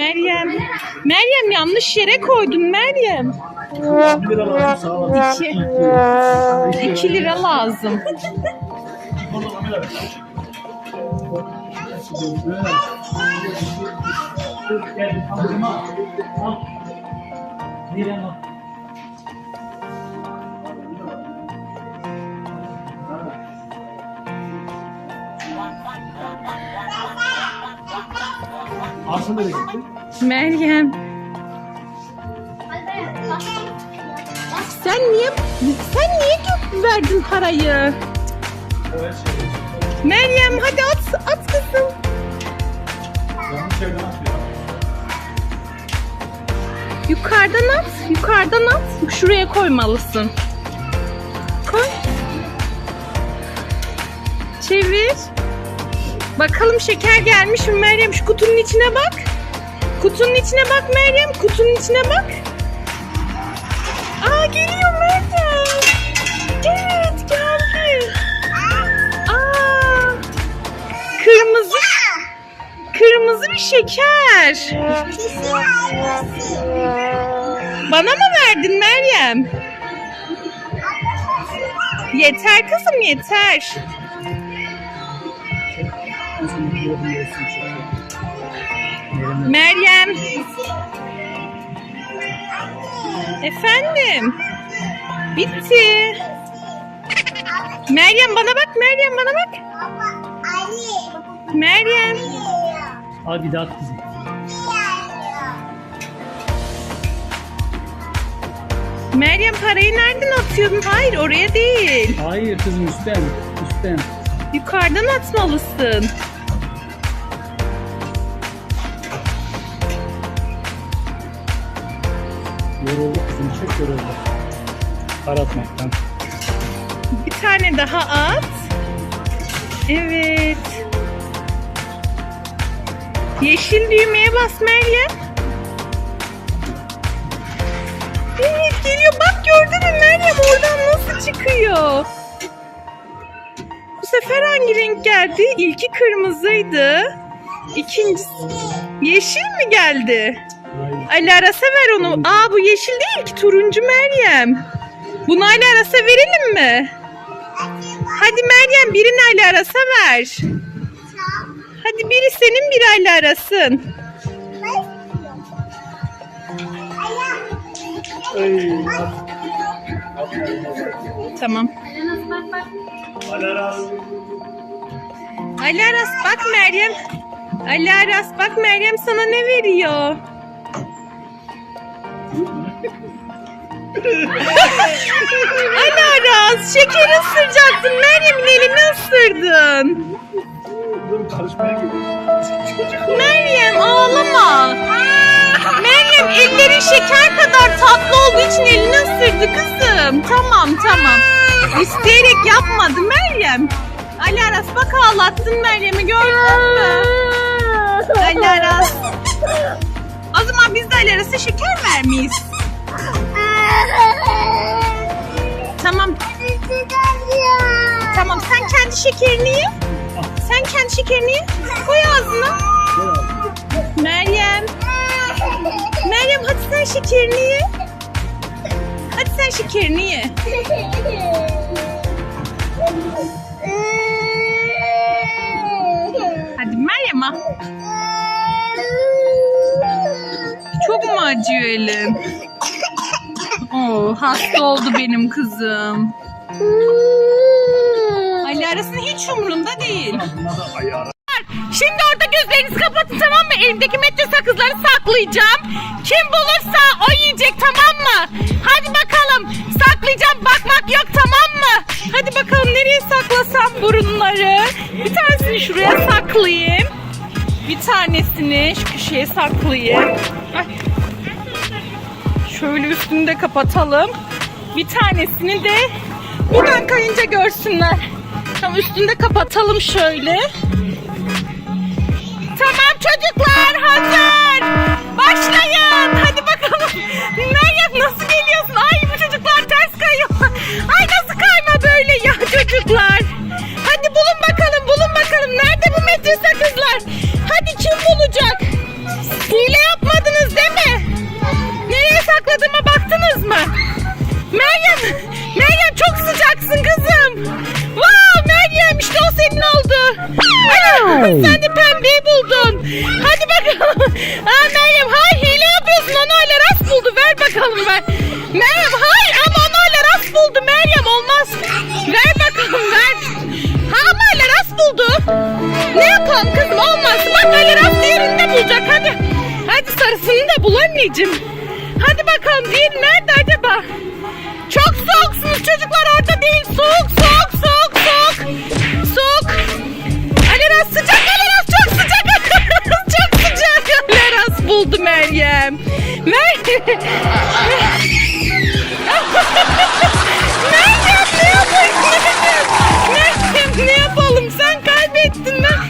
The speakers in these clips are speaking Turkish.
Meryem. Meryem yanlış yere koydun Meryem. 1 lira lazım sağ. İki. 2 lira lazım. Al. Aslı nereye gitti? Meryem. Sen niye sen niye gö- verdin parayı? Meryem hadi at at kızım. Yanlış yerden atıyor. Yukarıdan at. Yukarıdan at. Şuraya koymalısın. Koy. Çevir. Bakalım şeker gelmiş mi Meryem? Şu kutunun içine bak. Kutunun içine bak Meryem. Kutunun içine bak. Aa geliyor Meryem. Evet geldi. Aa. Kırmızı. Kırmızı bir şeker. Bana mı verdin Meryem? Yeter kızım yeter. Meryem. Efendim. Bitti. Meryem bana bak Meryem bana bak. Meryem. Al bir daha kızım. Meryem parayı nereden atıyordun? Hayır oraya değil. Hayır kızım üstten. Üstten. Yukarıdan atmalısın. Yoruldu kızım çok yoruldu. Para atmaktan. Bir tane daha at. Evet. Yeşil düğmeye bas Meryem. Evet geliyor. Bak gördün mü Meryem oradan nasıl çıkıyor? Bu sefer hangi renk geldi? İlki kırmızıydı. İkincisi yeşil mi geldi? Ali Aras'a ver onu. Aa bu yeşil değil ki turuncu Meryem. Bunu Ali Aras'a verelim mi? Hadi Meryem birini Ali Aras'a ver. Hadi biri senin biri Ali Aras'ın. Tamam. Alaraz. Ali Aras bak Meryem. Ali Aras bak Meryem sana ne veriyor? Ali Aras şekeri ısıracaktın. Meryem'in elini ısırdın. Meryem ağlama. Meryem ellerin şeker kadar tatlı olduğu için elini ısırdı kızım. Tamam tamam. İsteyerek yapmadı Meryem. Ali Aras bak ağlattın Meryem'i gördün mü? Ali Aras. O zaman biz de Ali Aras'a şeker vermeyiz. Tamam sen kendi şekerini ye. Sen kendi şekerini ye. Koy ağzına. Meryem. Meryem hadi sen şekerini ye. Hadi sen şekerini ye. Hadi Meryem al. Çok mu acıyor elin? Oo, hasta oldu benim kızım. Ali arasında hiç umurunda değil. Şimdi orada gözlerinizi kapatın tamam mı? Elimdeki metre sakızları saklayacağım. Kim bulursa o yiyecek tamam mı? Hadi bakalım. Saklayacağım bakmak yok tamam mı? Hadi bakalım nereye saklasam burunları? Bir tanesini şuraya saklayayım. Bir tanesini şu köşeye saklayayım. Ay. Şöyle üstünü de kapatalım. Bir tanesini de buradan kayınca görsünler. Tamam üstünde kapatalım şöyle. Tamam çocuklar hazır. Başlayın. Hadi bakalım. Meryem nasıl geliyorsun? Ay bu çocuklar ters kayıyor. Ay nasıl kayma böyle ya çocuklar. Hadi bulun bakalım bulun bakalım. Nerede bu metre sakızlar? Hadi kim bulacak? Hile yapmadınız değil mi? Nereye sakladığıma bak. Sen de pembeyi buldun. Hadi bakalım. Aa Meryem hayır hile yapıyorsun. Öyle rast buldu. Ver bakalım ver. Meryem hayır ama öyle rast buldu. Meryem olmaz. Ver bakalım ver. Ha öyle rast buldu. Ne yapalım kızım olmaz. Bak öyle rast diğerini de bulacak hadi. Hadi sarısını da bul anneciğim. Hadi bakalım diğeri nerede acaba? Çok soğuksunuz çocuklar orada değil. Soğuk soğuk soğuk soğuk. Soğuk. Aleras sıcak Aleras çok sıcak. çok sıcak. Aleras buldu Meryem. Meryem. Meryem ne yapayım Meryem? Meryem ne yapalım sen kaybettin ben.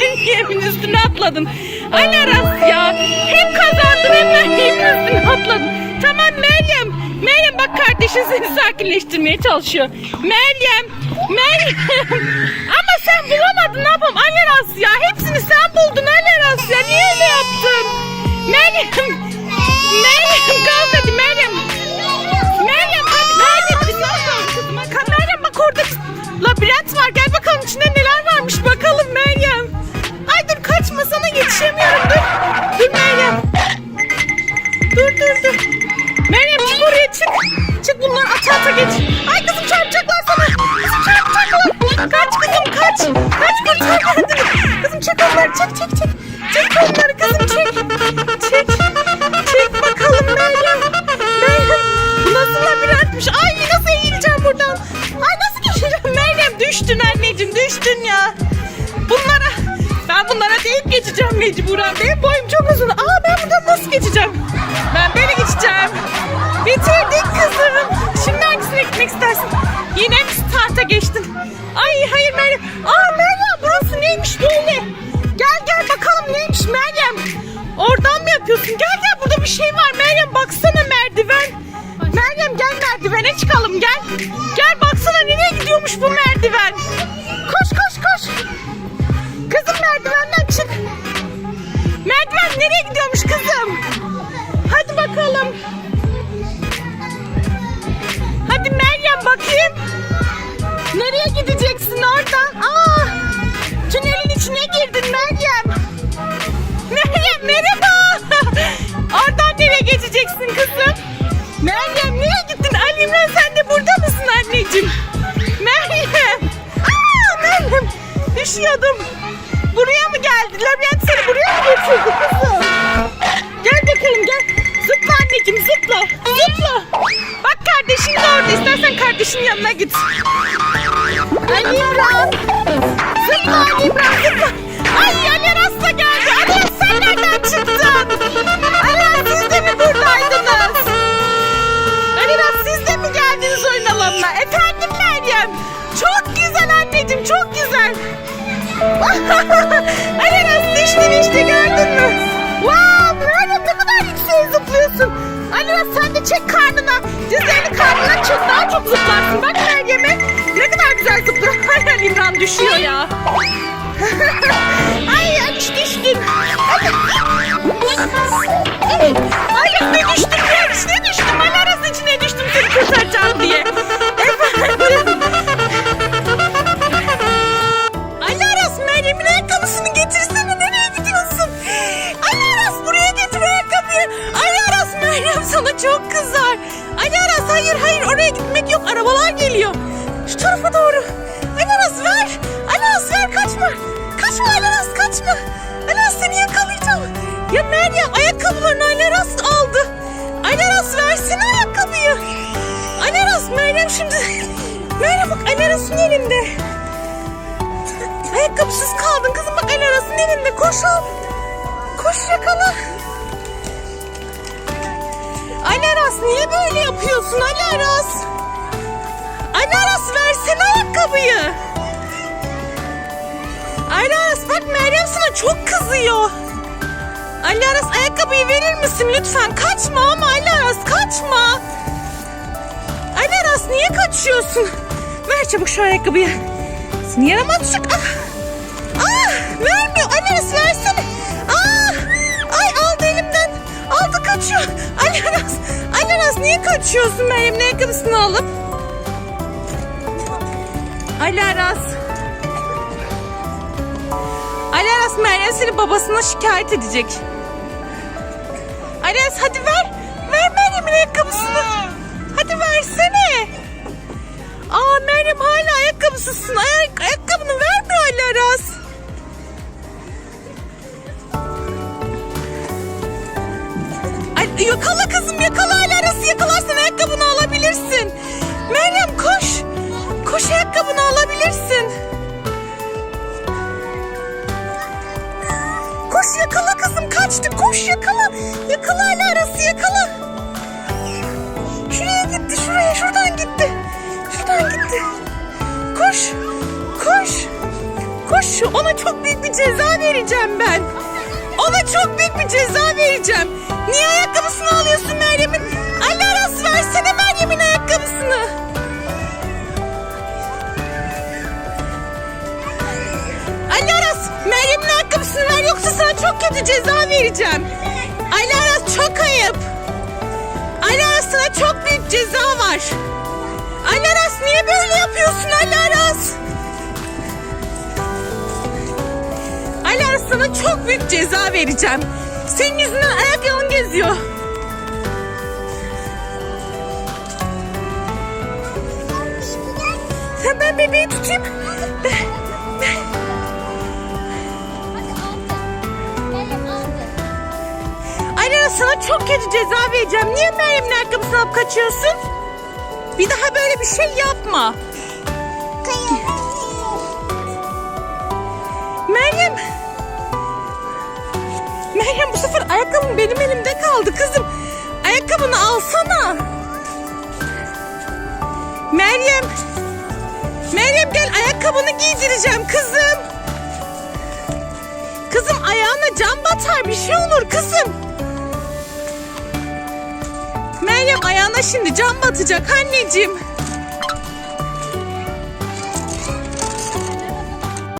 Meryem'in üstüne atladın. Aleras ya. Hem kazandın hem Meryem'in üstüne atladın. Tamam Meryem. Meryem bak kardeşin seni sakinleştirmeye çalışıyor. Meryem. Meryem. Ama sen bulamadın ne yapalım Aleras ya. Hepsini sen Benim boyum çok uzun. Aa ben buradan nasıl geçeceğim? Ben böyle geçeceğim. Bitirdik kızım. Şimdi hangisine gitmek istersin? Yine starta geçtin? Ay hayır Meryem. Aa Meryem burası neymiş böyle? Gel gel bakalım neymiş Meryem. Oradan mı yapıyorsun? Gel gel burada bir şey var Meryem baksana merdiven. Meryem gel merdivene çıkalım gel. Gel baksana nereye gidiyormuş bu merdiven. Gideceksin oradan? İmran zıpla. Ay Ali Aras da geldi. Ali sen nereden çıktın? Siz de mi buradaydınız? Ali siz de mi geldiniz oyun alanına? Efendim. Çok güzel anneciğim çok güzel. Ali Aras düştün işte gördün mü? Wow düşüyor ya. Ay aç düştün. Ay, Ay ne düştüm ya içine düştüm. Malaras içine düştüm seni kurtaracağım diye. Efendim. Alaras Meryem'in ayakkabısını getirsene nereye gidiyorsun? Alaras buraya getir ayakkabıyı. Alaras Meryem sana çok kızar. Alaras hayır hayır oraya gitmek yok arabalar geliyor. Şu tarafa doğru. Kaçma. Kaçma Alaras kaçma. Alaras seni yakalayacağım. Ya Meryem ayakkabılarını Alaras aldı. Alaras versene ayakkabıyı. Alaras Meryem şimdi. Meryem bak Alaras'ın elinde. Ayakkabısız kaldın kızım bak el arasının elinde koş al. Koş yakala. Alaras niye böyle yapıyorsun Alaras? Alaras versene ayakkabıyı. Alaras bak Meryem sana çok kızıyor. Alaras ayakkabıyı verir misin lütfen? Kaçma ama Alaras kaçma. Alaras niye kaçıyorsun? Ver çabuk şu ayakkabıyı. Seni yaramaz çocuk. Ah! Ah! Vermiyor. Ananas versene. Ah! Ay aldı elimden. Aldı kaçıyor. Ananas. Ananas niye kaçıyorsun Meryem'in ayakkabısını alıp? Ali Aras. Aras Meryem seni babasına şikayet edecek. Aras hadi ver. Ver Meryem'in ayakkabısını. Hadi versene. Aa Meryem hala ayakkabısızsın. Ayak, ayakkabını ver bir Ali Aras. Ay, yakala kızım yakala Ali Aras'ı yakalarsan ayakkabını alabilirsin. Meryem koş. Koş ayakkabını alabilirsin. Yakala kızım kaçtı koş yakala. Yakala Ali Aras'ı yakala. Şuraya gitti şuraya şuradan gitti. Şuradan gitti. Koş. Koş. Koş ona çok büyük bir ceza vereceğim ben. Ona çok büyük bir ceza vereceğim. Niye ayakkabısını alıyorsun Meryem'in? Ali Aras versene Meryem'in ayakkabısını. Ali Aras Meryem'in ayakkabısını ver yoksa sana çok kötü ceza vereceğim. Ali Aras çok ayıp. Ali Aras sana çok büyük ceza var. Ali Aras niye böyle yapıyorsun Ali Aras? Ali Aras sana çok büyük ceza vereceğim. Senin yüzünden ayak yalın geziyor. Sen ben bebeği tutayım. Sana çok kötü ceza vereceğim. Niye Meryem'in ayakkabısını alıp kaçıyorsun? Bir daha böyle bir şey yapma. Meryem. Meryem bu sefer ayakkabım benim elimde kaldı kızım. Ayakkabını alsana. Meryem. Meryem gel ayakkabını giydireceğim kızım. Kızım ayağına cam batar bir şey olur kızım. Meryem ayağına şimdi cam batacak anneciğim.